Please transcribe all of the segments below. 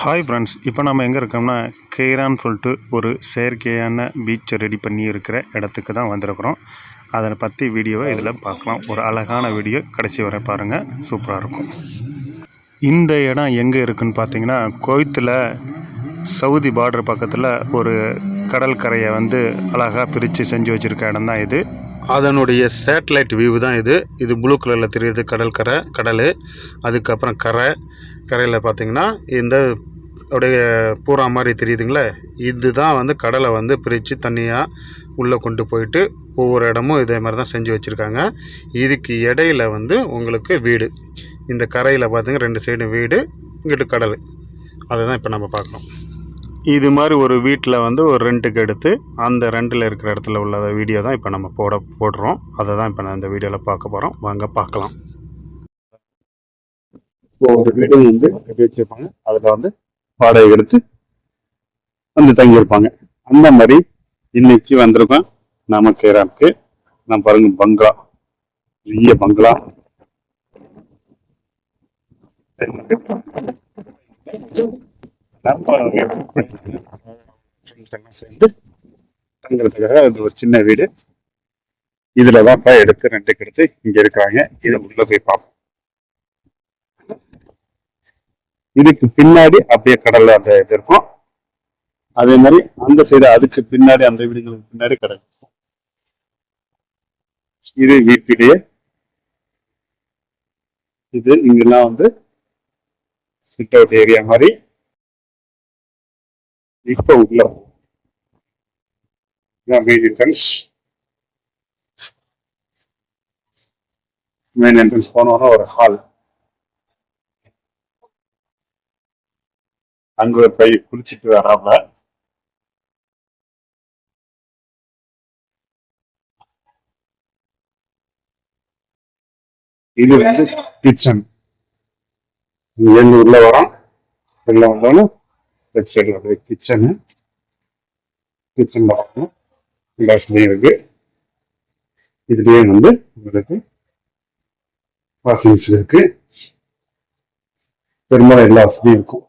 Hi friends இப்போ நம்ம எங்கே இருக்கோம்னா கெய்ரான்னு சொல்லிட்டு ஒரு செயற்கையான பீச்சை ரெடி பண்ணி இருக்கிற இடத்துக்கு தான் வந்திருக்கிறோம். அதை பற்றி வீடியோவை இதில் பார்க்கலாம். ஒரு அழகான வீடியோ கடைசி வரை பாருங்கள் சூப்பராக இருக்கும். இந்த இடம் எங்கே இருக்குதுன்னு பார்த்தீங்கன்னா கோயத்தில் சவுதி பார்டர் பக்கத்தில் ஒரு கடற்கரையை வந்து அழகாக பிரித்து செஞ்சு வச்சுருக்க இடம் தான் இது. அதனுடைய சேட்டலைட் வியூ தான் இது. இது ப்ளூ கலரில் தெரியுது கடல் கரை கடல். அதுக்கப்புறம் கரை. கரையில் பார்த்தீங்கன்னா இந்த அப்படியே பூரா மாதிரி தெரியுதுங்களே. இதுதான் வந்து கடலை வந்து பிரித்து தண்ணியாக உள்ளே கொண்டு போயிட்டு ஒவ்வொரு இடமும் இதே மாதிரி தான் செஞ்சு வச்சுருக்காங்க. இதுக்கு இடையில வந்து உங்களுக்கு வீடு. இந்த கரையில் பார்த்தீங்கன்னா ரெண்டு சைடும் வீடு இங்கிட்டு கடல். அதை தான் இப்போ நம்ம பார்க்குறோம் இது மாதிரி ஒரு வீட்டில் வந்து ஒரு ரெண்ட்டுக்கு எடுத்து அந்த ரெண்டில் இருக்கிற இடத்துல உள்ள வீடியோ தான் இப்போ நம்ம போட போடுறோம். அதை தான் இப்போ நான் இந்த வீடியோவில் பார்க்க போகிறோம் வாங்க பார்க்கலாம். ஒரு வீடு வந்து வச்சிருப்பாங்க? அதில் வந்து வாடகை எடுத்து வந்து தங்கியிருப்பாங்க. அந்த மாதிரி இன்னைக்கு வந்திருக்கோம். நமக்கு கேராக்கு நான் பாருங்க பங்களா. பெரிய பங்களா. Thank you. சேர்ந்து அது ஒரு சின்ன வீடு. இதுல எடுத்து ரெண்டுக்கு எடுத்து இங்க இருக்காங்க. இதை உள்ள போய் பார்ப்போம் இதுக்கு பின்னாடி அப்படியே கடல்ல அந்த இது இருக்கும். அதே மாதிரி அந்த சைடு அதுக்கு பின்னாடி அந்த வீடுகளுக்கு பின்னாடி கடல். இருக்கும் இது வீட்டிலேயே. இது இங்கெல்லாம் வந்து சிட் அவுட் ஏரியா மாதிரி. இப்ப உள்ள மெயின் என்ட்ரன்ஸ் மெயின் என்ட்ரன்ஸ் போனோம்னா ஒரு ஹால் அங்க போய் குளிச்சுட்டு வராம இது வந்து கிச்சன் எங்க உள்ள வரோம். உள்ள வந்தோன்னு லெஃப்ட் சைடில் வந்து கிச்சனு கிச்சன்ல பார்க்கணும் வசதியும் இருக்கு. இதுலேயே வந்து உங்களுக்கு வாஷிங் மிஷின் இருக்கு. பெரும்பாலும் எல்லா வசதியும் இருக்கும்.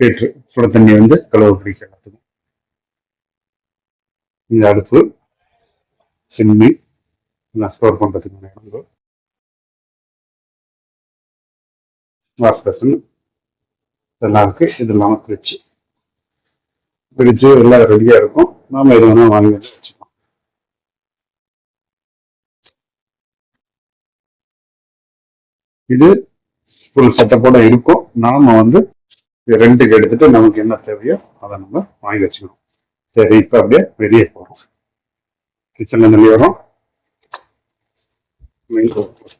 பேற்று சுட தண்ணி வந்து கழுவு பிடிக்க எல்லாத்துக்கும் இந்த அடுப்பு சிம்மி எல்லாம் ஸ்டோர் பண்ணுறதுக்கான இடங்கள் வாஷ் பேசன் இதெல்லாம் இருக்கு. இது இல்லாம ஃப்ரிட்ஜ் ஃப்ரிட்ஜ் எல்லாம் ரெடியா இருக்கும். நாம எது வேணா வாங்கி வச்சு வச்சுக்கலாம். இது ஃபுல் செட்டப்போட இருக்கும். நாம வந்து ரெண்டுக்கு எடுத்துட்டு நமக்கு என்ன தேவையோ அதை நம்ம வாங்கி வச்சுக்கணும் சரி இப்ப அப்படியே வெளியே போறோம். கிச்சன்ல இருந்து வெளியே மெயின் டோர்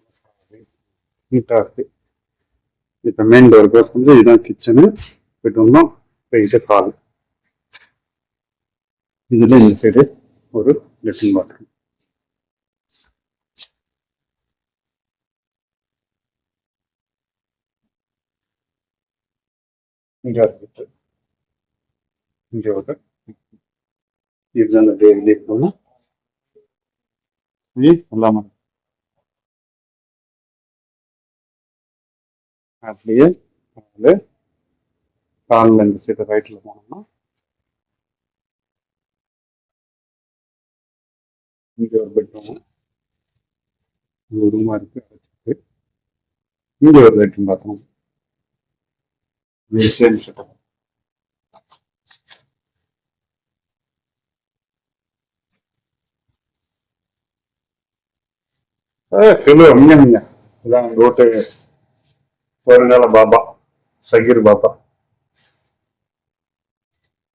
நீட்டாக இருக்கு. இப்ப மெயின் டோர் க்ளோஸ் பண்ணி இதுதான் கிச்சனு போயிட்டு வந்தோம் இப்போ இது ஹால் இதுல இந்த சைடு ஒரு லெட்டின் பாத்ரூம் இங்க இருக்கு இங்க ஒரு இதுதான் அந்த டெய்லி இருக்கணும் இது எல்லாமே அப்படியே அது காலில் இந்த சைடு ரைட்டில் போனோம்னா இங்கே ஒரு பெட்ரூம் ஒரு ரூமாக இருக்கு அடைச்சிருக்கு இங்கே ஒரு பெட்ரூம் பார்த்தோம் சேம் செட்டப் இதான் ரோட்டு வருங்கால பாபா சகீர் பாபா.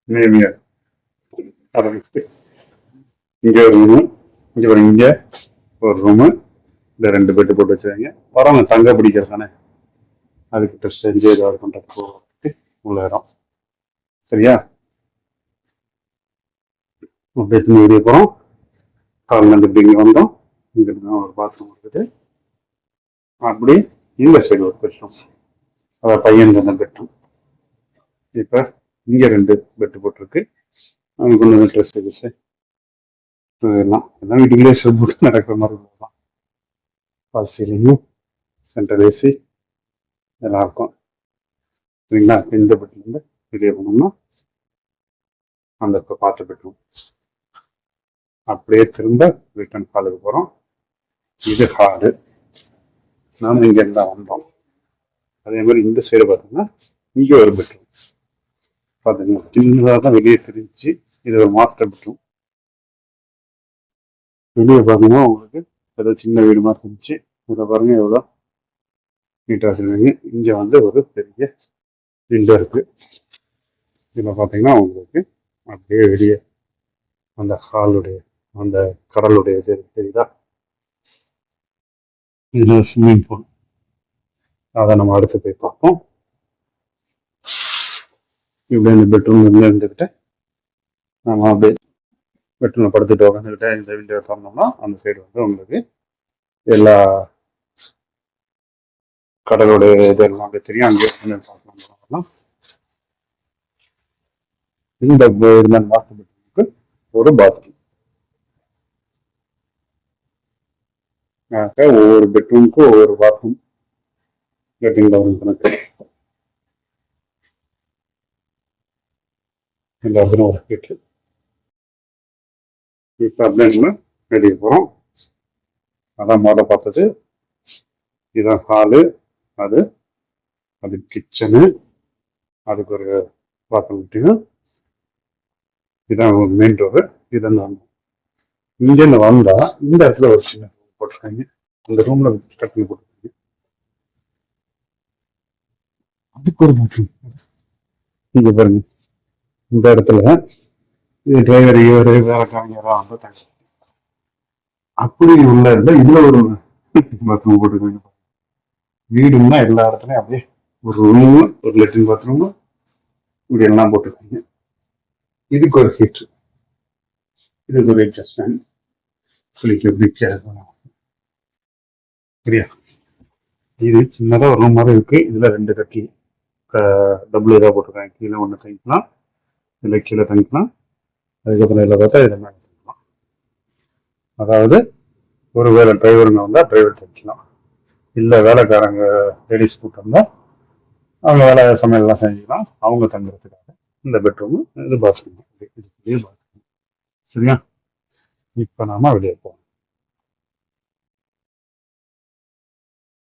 நேமியா ஆரம்பிச்சு இங்க ஒரு இங்க ஒரு இங்க ஒரு ரூமு இந்த ரெண்டு பெட்டு போட்டு வச்சுருவாங்க வரவங்க தங்க பிடிக்கிறது தானே அதுக்கு டெஸ்ட் செஞ்சு ஏதாவது பண்ணுறது போட்டு உள்ள இடம் சரியா? அப்படியே வெளியே போகிறோம் காலில் இப்படி இங்கே வந்தோம். இங்கே தான் ஒரு பாத்ரூம் இருக்குது. அப்படி இந்த சைடு ஒரு பெட்ரூம் அதாவது பையனுக்கு அந்த பெட்ரூம் இப்போ இங்கே ரெண்டு பெட்டு போட்டிருக்கு. அவங்க கொண்டு வந்து ட்ரெஸ் வச்சு எல்லாம் எல்லாம் வீட்டுக்குள்ளே போட்டு நடக்கிற மாதிரி உள்ளதான் பால் சீலிங்கும் சென்ட்ரல் ஏசி இதெல்லாம் இருக்கும் சரிங்களா? இந்த பெட்லேருந்து வெளியே போனோம்னா அந்த இப்போ பார்த்து பெட்ரூம் அப்படியே திரும்ப ரிட்டர்ன் ஹாலுக்கு போகிறோம் இது ஹாலு நாம இங்கேருந்து வந்தோம். அதே மாதிரி இந்த சைடு பார்த்தோம்னா இங்கே ஒரு பெட்ரூம் பார்த்தீங்கன்னா சின்னதாக தான் வெளியே தெரிஞ்சு இது ஒரு மாஸ்டர் பெட்ரூம் வெளியே பார்த்தீங்கன்னா உங்களுக்கு ஏதோ சின்ன வீடு மாதிரி இருந்துச்சு. இதில் பாருங்க எவ்வளோ நீட்டாக வச்சுருக்காங்க. இங்கே வந்து ஒரு பெரிய விண்டோ இருக்கு. இதில் பார்த்தீங்கன்னா உங்களுக்கு அப்படியே வெளியே அந்த ஹாலுடைய அந்த கடலுடைய இது தெரியுதா? இதில் ஸ்விம்மிங் பூல் அதை நம்ம அடுத்து போய் பார்ப்போம். இப்படி இந்த பெட்ரூம் இருந்துக்கிட்டு நம்ம அப்படியே பெட்ரூமில் படுத்துட்டு உட்காந்துக்கிட்டு இந்த விண்டோ திறந்தோம்னா அந்த சைடு வந்து உங்களுக்கு எல்லா கடலோட இது எல்லாமே தெரியும். அங்கே உட்காந்து பார்க்கலாம். இந்த இருந்தால் மாஸ்டர் பெட்ரூமுக்கு ஒரு பாத்ரூம் ஒவ்வொரு பெட்ரூமுக்கும் ஒவ்வொரு பாத்ரூம் லெட்டின் வரும் கணக்கு. எல்லாத்துக்கும் ஒரு கேட்டு இப்போ வெளியே போகிறோம் அதான் முதல்ல பார்த்தது. இதுதான் ஹாலு அது. அது கிச்சனு அதுக்கு ஒரு பாத்திரம் விட்டீங்க இதான் மெயின் டோரு இதான் இங்கேருந்து வந்தா இந்த இடத்துல ஒரு சின்ன ரூம் போட்டிருக்காங்க. அந்த ரூம்ல கட்டில் போட்டிருக்காங்க. அதுக்கு ஒரு பாத்திரம் இங்க பாருங்க. இந்த இடத்துல இது டிரைவர் இவர் வேற காரியரா வந்து அப்படி உள்ள இடத்துல இதுல ஒரு பாத்ரூம் போட்டுருக்காங்க. வீடுன்னா எல்லா இடத்துலயும் அப்படியே ஒரு ரூம் ஒரு லெட்ரின் பாத்ரூம் இப்படி எல்லாம் போட்டிருக்காங்க. இதுக்கு ஒரு ஹீட்ரு இதுக்கு ஒரு அட்ஜஸ்ட்மெண்ட் குளிக்க பிடிக்க சரியா? இது சின்னதாக ஒரு ரூம் மாதிரி இருக்கு. இதுல ரெண்டு கட்டி டபுள் இதாக போட்டிருக்காங்க. கீழே ஒன்று தங்கிக்கலாம். இல்லை கீழே தங்கிக்கலாம். அதுக்கப்புறம் இதில் பார்த்தா இதை மேலே தங்கிக்கலாம் அதாவது ஒரு வேலை டிரைவருங்க வந்தால் டிரைவர் தங்கிக்கலாம் இல்லை வேலைக்காரங்க லேடிஸ் கூட்டம் அவங்க வேலை சமையல்லாம் செஞ்சுக்கலாம். அவங்க தங்குறதுக்காக இந்த பெட்ரூமு இது பாத்ரூம் இது பாத்ரூம் சரியா? இப்போ நாம வெளியே போவோம்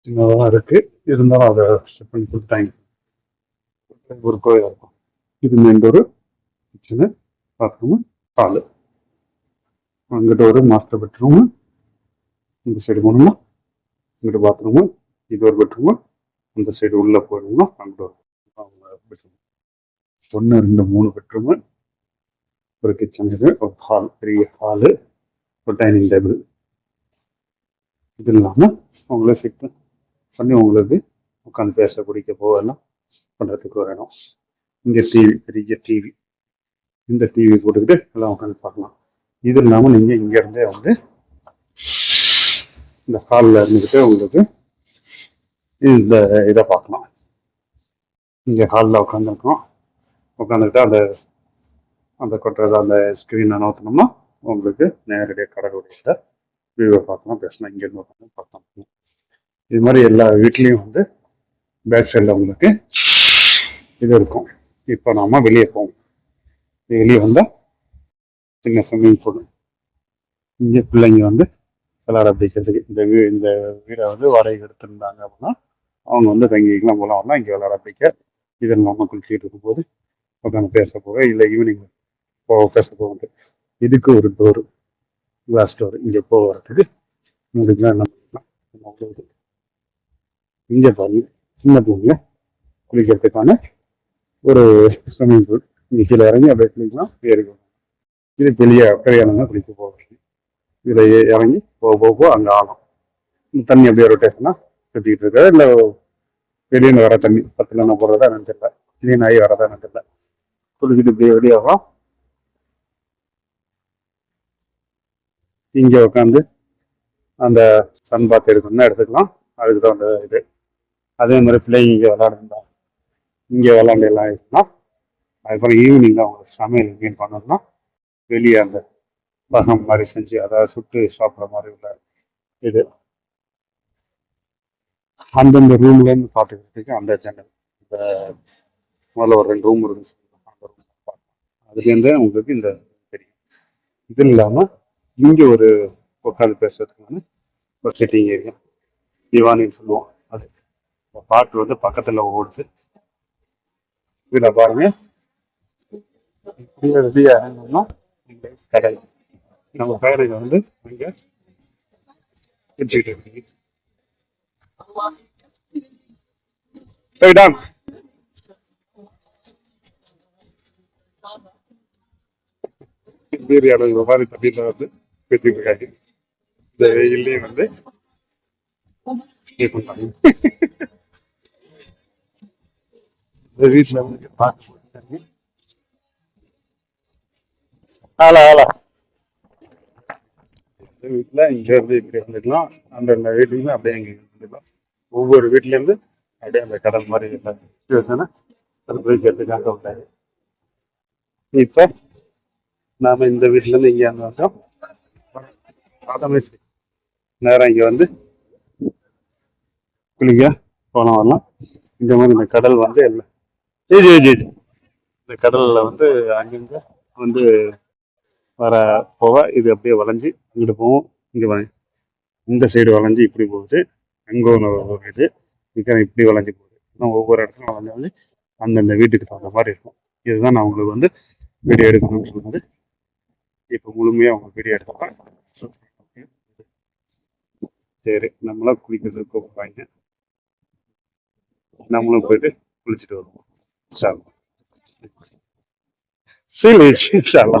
சின்னதாக இருக்கு. இருந்தாலும் அதை ஸ்டெப் பண்ணி கொடுத்தாங்க. ஒரு கோயில் இருக்கும். இது main door kitchen bathroom hall அங்கிட்ட ஒரு மாஸ்டர் பெட்ரூமு இந்த சைடு போனோம்னா இங்கிட்ட பாத்ரூமு இது ஒரு பெட்ரூமு அந்த சைடு உள்ள போயிருந்தோம்னா அங்கிட்ட ஒரு பெட்ரூம் ஒன்று ரெண்டு மூணு பெட்ரூமு ஒரு கிச்சன் இது ஒரு ஹால் பெரிய ஹாலு ஒரு டைனிங் டேபிள் இது இல்லாமல் உங்களை செட் பண்ணி உங்களுக்கு உட்காந்து பேச குடிக்க போகலாம் பண்ணுறதுக்கு ஒரு இடம். இங்கே டிவி பெரிய டிவி இந்த டிவி போட்டுக்கிட்டு எல்லாம் உட்காந்து பார்க்கலாம். இது இல்லாமல் நீங்கள் இங்கேருந்தே வந்து இந்த ஹாலில் இருந்துக்கிட்டு உங்களுக்கு இந்த இதை பார்க்கலாம். இங்கே ஹாலில் உட்காந்துருக்கோம் உட்காந்துக்கிட்டு அந்த அந்த கொட்டுறது அந்த ஸ்க்ரீனை நோத்தினோம்னா உங்களுக்கு நேரடியாக கடலுடைய வியூவை பார்க்கலாம். பேசலாம் இங்கேருந்து உட்காந்து பார்க்கலாம். இது மாதிரி எல்லா வீட்லேயும் வந்து பேக் சைடில் உங்களுக்கு இது இருக்கும். இப்போ நாம வெளியே போவோம். வெளியே வந்தால் சின்ன ஸ்விம்மிங் பூல் இங்கே பிள்ளைங்க வந்து விளாட பிடிக்கிறதுக்கு இந்த வீ இந்த வீடை வந்து வாடகை எடுத்திருந்தாங்க அப்படின்னா அவங்க வந்து தங்கிக்கலாம் போகலாம் வரலாம். இங்கே விளாட பிடிக்க இதில் நம்ம குளிச்சுட்டு இருக்கும்போது உட்காந்து பேச போக இல்லை ஈவினிங் போக பேச போகுது இதுக்கு ஒரு டோரு கிளாஸ் டோர் இங்கே போக வரத்துக்கு இதுக்கு என்ன பண்ணலாம் இங்கே பாருங்க சின்ன பூமியில் குளிக்கிறதுக்கான ஒரு ஸ்விம்மிங் பூல் நீங்கள் கீழே இறங்கி அப்படியே குளிக்கலாம். ஏறிக்கலாம் இது பெரிய பெரியானங்க குளிக்க போகணும் இதில் இறங்கி போக போக போக அங்கே ஆகும் இந்த தண்ணி அப்படியே ரொட்டேஷனாக சுற்றிக்கிட்டு இருக்காது இல்லை வெளியே வர தண்ணி பத்தில் போடுறதா என்னன்னு தெரியல. ஆகி வரதா என்னன்னு தெரியல. குளிச்சுட்டு இப்படியே வெளியாகும் இங்கே உட்காந்து அந்த சன் பாத் எடுக்கணும்னா எடுத்துக்கலாம். அதுக்கு தான் அந்த இது. அதே மாதிரி பிள்ளைங்க இங்கே விளாடுறா இங்கே விளாண்டு எல்லாம் இருக்கலாம் அதுக்கப்புறம் ஈவினிங் அவங்க சமையல் மீன் பண்ணணும்னா வெளியே அந்த பகம் மாதிரி செஞ்சு அதாவது சுட்டு சாப்பிட்ற மாதிரி உள்ள இது. அந்தந்த ரூம்லேருந்து பார்த்துக்கிறதுக்கு அந்த சேனல் இந்த முதல்ல ஒரு ரெண்டு ரூம் இருக்கு அந்த ரூம் பார்க்கலாம். அதுலேருந்தே உங்களுக்கு இந்த தெரியும். இது இல்லாமல் இங்கே ஒரு உட்காந்து பேசுறதுக்கான ஒரு சிட்டிங் ஏரியா திவானின்னு சொல்லுவோம். அது. பாட்டு வந்து பக்கத்தில் ஓடுது. இதில் பாருங்க. நம்ம பேரங்க வந்து இங்கே வச்சுக்கிட்டு இருக்கீங்க down. மாதிரி வந்து வச்சுட்டு இருக்காங்க இந்த வந்து இந்த வீட்டில் வந்து பார்க்க ஆலா இந்த வீட்டில் இங்க இருந்து இப்படி வந்துக்கலாம் அந்தந்த அந்த அப்படியே இங்கே வந்துக்கலாம் ஒவ்வொரு வீட்ல அப்படியே அந்த கடல் மாதிரி சுச்சுவேஷனை அனுபவிக்கிறதுக்காக விட்டாரு இப்போ நாம இந்த வீட்ல இருந்து இங்கே வந்து வந்தோம். ஆட்டோமேட்டிக் நேரம் இங்கே வந்து குளிக்க போன வரலாம். இந்த மாதிரி இந்த கடல் வந்து எல்லாம் ஜி ஜி ஜி. இந்த கடலில் வந்து அங்கங்கே வந்து வர போக இது அப்படியே வளைஞ்சு இங்கிட்டு போவோம் இங்கே வ இந்த சைடு வளைஞ்சு இப்படி போகுது. அங்கே ஒன்று ஒரு இது இப்படி வளைஞ்சு போகுது. இன்னும் ஒவ்வொரு இடத்துல வளைஞ்சு வளைஞ்சு அந்தந்த வீட்டுக்கு தகுந்த மாதிரி இருக்கும். இதுதான் நான் உங்களுக்கு வந்து வீடியோ எடுக்கணும்னு சொன்னது இப்போ முழுமையாக அவங்க வீடியோ எடுத்துப்பேன் சரி நம்மளாம் குளிக்கிறதுக்கு கூப்பிடுவாங்க. நம்மளும் போயிட்டு குளிச்சுட்டு வருவோம். சார் சரி. இன்ஷால்லா